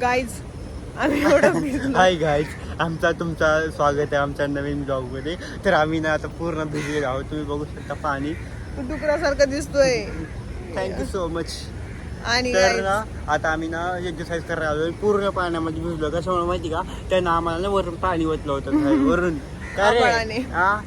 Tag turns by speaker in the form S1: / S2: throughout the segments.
S1: Guys आम्ही एवढं भिजलो.
S2: Hi guys आमचा तुमचा स्वागत आहे आमच्या नवीन ब्लॉगमध्ये. तर आम्ही ना आता पूर्ण भिजलेलो आहोत. तुम्ही बघू शकता पाणी.
S1: डुकरासारखं दिसतोय.
S2: थँक्यू सो मच
S1: आणि
S2: तर
S1: guys,
S2: ना आता आम्ही ना एक्सरसाइज करायला आलोय. पूर्ण पाण्यामध्ये भिजलो. कशामुळे माहिती का? त्यानं आम्हाला ना वरून पाणी ओतलं होतं वरून. काय
S1: आभाळाने.
S2: रे हा?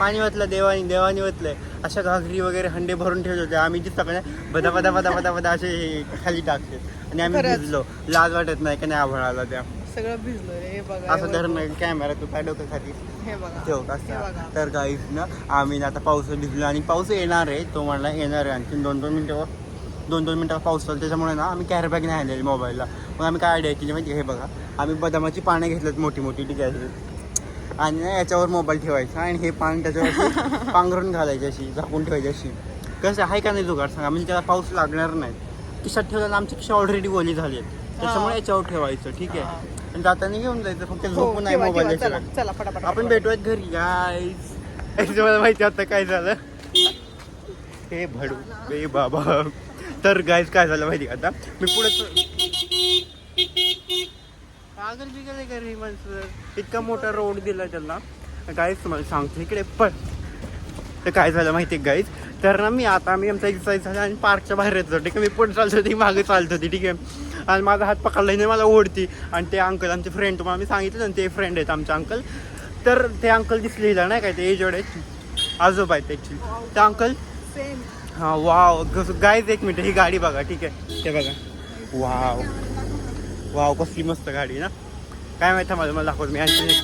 S2: पाणी ओतलं देवानी देवानी ओतलंय. अशा घागरी वगैरे हंडे भरून ठेवले होते. आम्ही तिथं सगळ्या बदा बदा बदा बदा बदा असे खाली टाकले. आणि आम्ही
S1: खरंच.
S2: भिजलो. लाज वाटत नाही का नाही आभाळ आला त्या.
S1: सगळं भिजलो रे हे बघा
S2: असं धरण. कॅमेरा तू काय डोकं खाली
S1: हे बघा
S2: ठेव
S1: हे बघा.
S2: तर काहीच ना आम्ही आता पाऊस भिजलो आणि पाऊस येणार आहे. तो म्हणला येणार आहे आणखी दोन दोन मिनटं दोन दोन मिनटं पाऊस चालतो त्याच्यामुळे ना आम्ही कॅरबॅग नाही आणलेली मोबाईलला मग आम्ही काय आयडिया केली माहिती आहे? हे बघा. आम्ही बदामाची पानं घेतलेत मोठी मोठी ठीक आहे. आणि ना याच्यावर मोबाईल ठेवायचा आणि हे पान त्याच्यावरती पांघरून घालायची अशी झाकून ठेवायची अशी. कसं आहे का नाही जुगाड सांगा. म्हणजे त्याला पाऊस लागणार नाही. खिशात ठेवल्यानं आमची खिशा ऑलरेडी ओली झाली आहेत त्याच्यामुळे याच्यावर ठेवायचं ठीक आहे. आणि जाताना घेऊन जायचं फक्त
S1: हो,
S2: झोपून नाही मोबाईल आपण भेटूयात घरी गाईज तुम्हाला माहिती आता काय झालं. हे भडू बे बाबा. तर गाईज काय झालं माहिती का आता? मी पुढे पागल बिगल आहे का रे माणसं? इतका मोठा रोड दिला त्याला गाईज तुम्हाला सांगतो इकडे पण. तर काय झालं माहिती आहे गाईज तर ना मी आता मी आमचा एक्सरसाइज झाला आणि पार्कच्या बाहेर येत होतो ठीक आहे? मी पुढे चालत होती मागे चालत होती ठीक आहे? आणि माझा हात पकडला नाही मला ओढती. आणि ते अंकल आमचे फ्रेंड तुम्हाला मी सांगितलं ना ते फ्रेंड आहेत आमचे अंकल तर ते अंकल दिसले नाही काय ते एज आहेत. आजोबा आहेत ॲक्च्युली ते अंकल हा वाव गाईज एक मिनिट ही गाडी बघा ठीक आहे? ते बघा. वाव वाव कसली मस्त गाडी ना? काय माहिती मला मला दाखवतो मी आणखी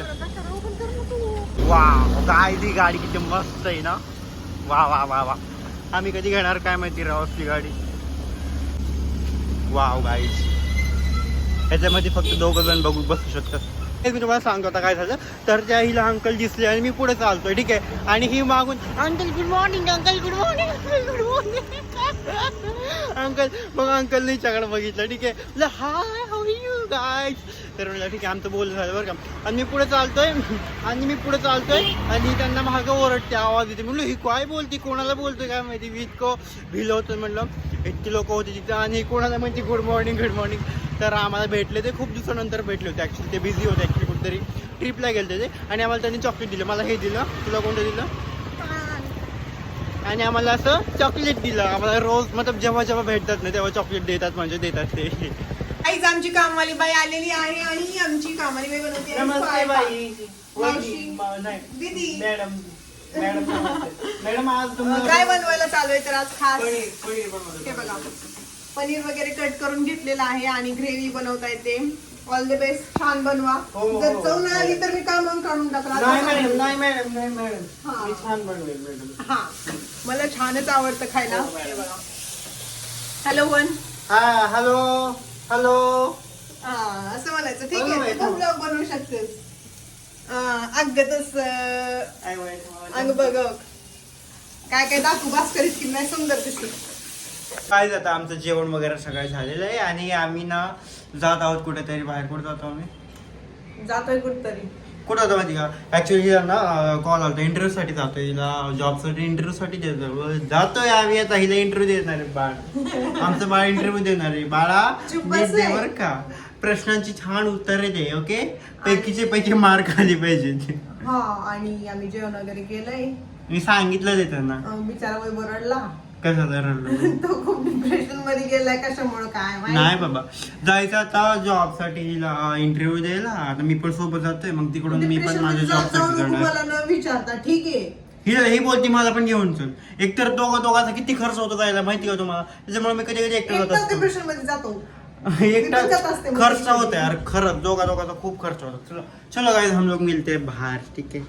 S2: वाव काय ती गाडी किती मस्त आहे ना? वा वा वा वा. आम्ही कधी घेणार काय माहिती राव असली गाडी. वाव गाईज याच्यामध्ये फक्त दोघं जण बघू बसू शकतात. मी तुम्हाला सांगतो आता काय झालं. तर त्या हिला अंकल दिसले आणि मी पुढे चालतोय ठीक आहे? आणि ही मागून uncle good morning uncle good morning uncle good morning uncle मग अंकलने हिच्याकडे बघितलं ठीक आहे. हाय हाऊ यू गाईज तर म्हणलं ठीक आहे आमचं बोल झालं बरं का. आणि मी पुढे चालतोय. आणि मी पुढे चालतोय. आणि त्यांना मागं ओरडते आवाज येते म्हणलं ही काय बोलती? कोणाला बोलतोय? काय माहिती? मी इतकं भिलं होतं. म्हणलं इतकी लोक होती तिथं आणि कोणाला माहिती? गुड मॉर्निंग गुड मॉर्निंग तर आम्हाला भेटले ते खूप दिवसानंतर भेटले होते ॲक्च्युली ते बिझी होते ॲक्च्युली कुठेतरी. ट्रिपला गेले ते. आणि आम्हाला त्यांनी चॉकलेट दिलं. मला हे दिलं तुला कोणतं दिलं? आणि आम्हाला असं चॉकलेट दिलं आम्हाला रोज मतलब जेव्हा जेव्हा भेटतात ना तेव्हा चॉकलेट देतात म्हणजे देतात ते
S1: आईज आमची कामवाली बाई आलेली आहे आणि आमची कामवाली बाई बनवते
S2: नमस्ते बाई.
S1: दीदी.
S2: मॅडम मॅडम नमस्ते. मॅडम आज
S1: काय बनवायला चालू आहे तर आज खास. हे बघा पनीर वगैरे कट करून घेतलेलं आहे आणि ग्रेव्ही बनवता येते ऑल द बेस्ट छान बनवा.
S2: हो, हो,
S1: जर
S2: हो.
S1: चव नाही आली तर मी कामावून काढून
S2: नाही मॅडम नाही मॅडम नाही मॅडम
S1: हा.
S2: मी छान बनवेल मॅडम
S1: हा. मला छानच आवडतं खायला.
S2: हो, मॅडम.
S1: हे बघा हॅलो वन
S2: हा हॅलो हॅलो
S1: असं म्हणायचं. ठीक
S2: हो,
S1: आहे. तू ब्लॉग बनवू शकतेस. अगदच अंग बघ काय काय दाखवू भास्कर की नाही सुंदर दिसते.
S2: काय जातं आमचं जेवण वगैरे सगळं झालेलं आहे आणि आम्ही ना जात आहोत कुठेतरी बाहेर. कुठे जातो आम्ही?
S1: जातोय कुठतरी.
S2: कुठं होतं माहिती का? ऍक्च्युली ना कॉल आलता. इंटरव्ह्यू साठी जातोय. हिला जॉबसाठी इंटरव्ह्यू साठी देतो जातोय आम्ही आता. हिला इंटरव्ह्यू देणार आहे बाळ. आमचं बाळ इंटरव्ह्यू देणार आहे बाळा. बरं का? प्रश्नांची छान उत्तरे दे ओके पैकीचे पैकी मार्क आले पाहिजे.
S1: हा आणि आम्ही जेवण वगैरे केलंय.
S2: मी सांगितलं ते त्यांना.
S1: बिचारा वय बरडला
S2: कसं रडलो
S1: तो खूप डिप्रेशनमध्ये गेलाय कशामुळे काय माहीत.
S2: नाही बाबा. जायचं आता जॉबसाठी इंटरव्ह्यू द्यायला. आता मी पण सोबत जातोय मग तिकडून मी पण
S1: Depression
S2: माझ्या
S1: मध्ये जॉबसाठी
S2: जाणार.
S1: मला न विचारता ठीक आहे?
S2: ही ही बोलती मला पण घेऊन चल. एकतर दोघं दोघांचा किती खर्च होतो जायला माहिती का तुम्हाला? त्याच्यामुळे मी कधी कधी एकटा जात
S1: एकटाच
S2: असतो.
S1: डिप्रेशनमध्ये जातो.
S2: एकटा
S1: असते मग
S2: खर्च. होता यार खरंच दोघा दोघांचा खूप खर्च होता. चलो चलो गाइस हम लोग मिलते हैं बाहर ठीक है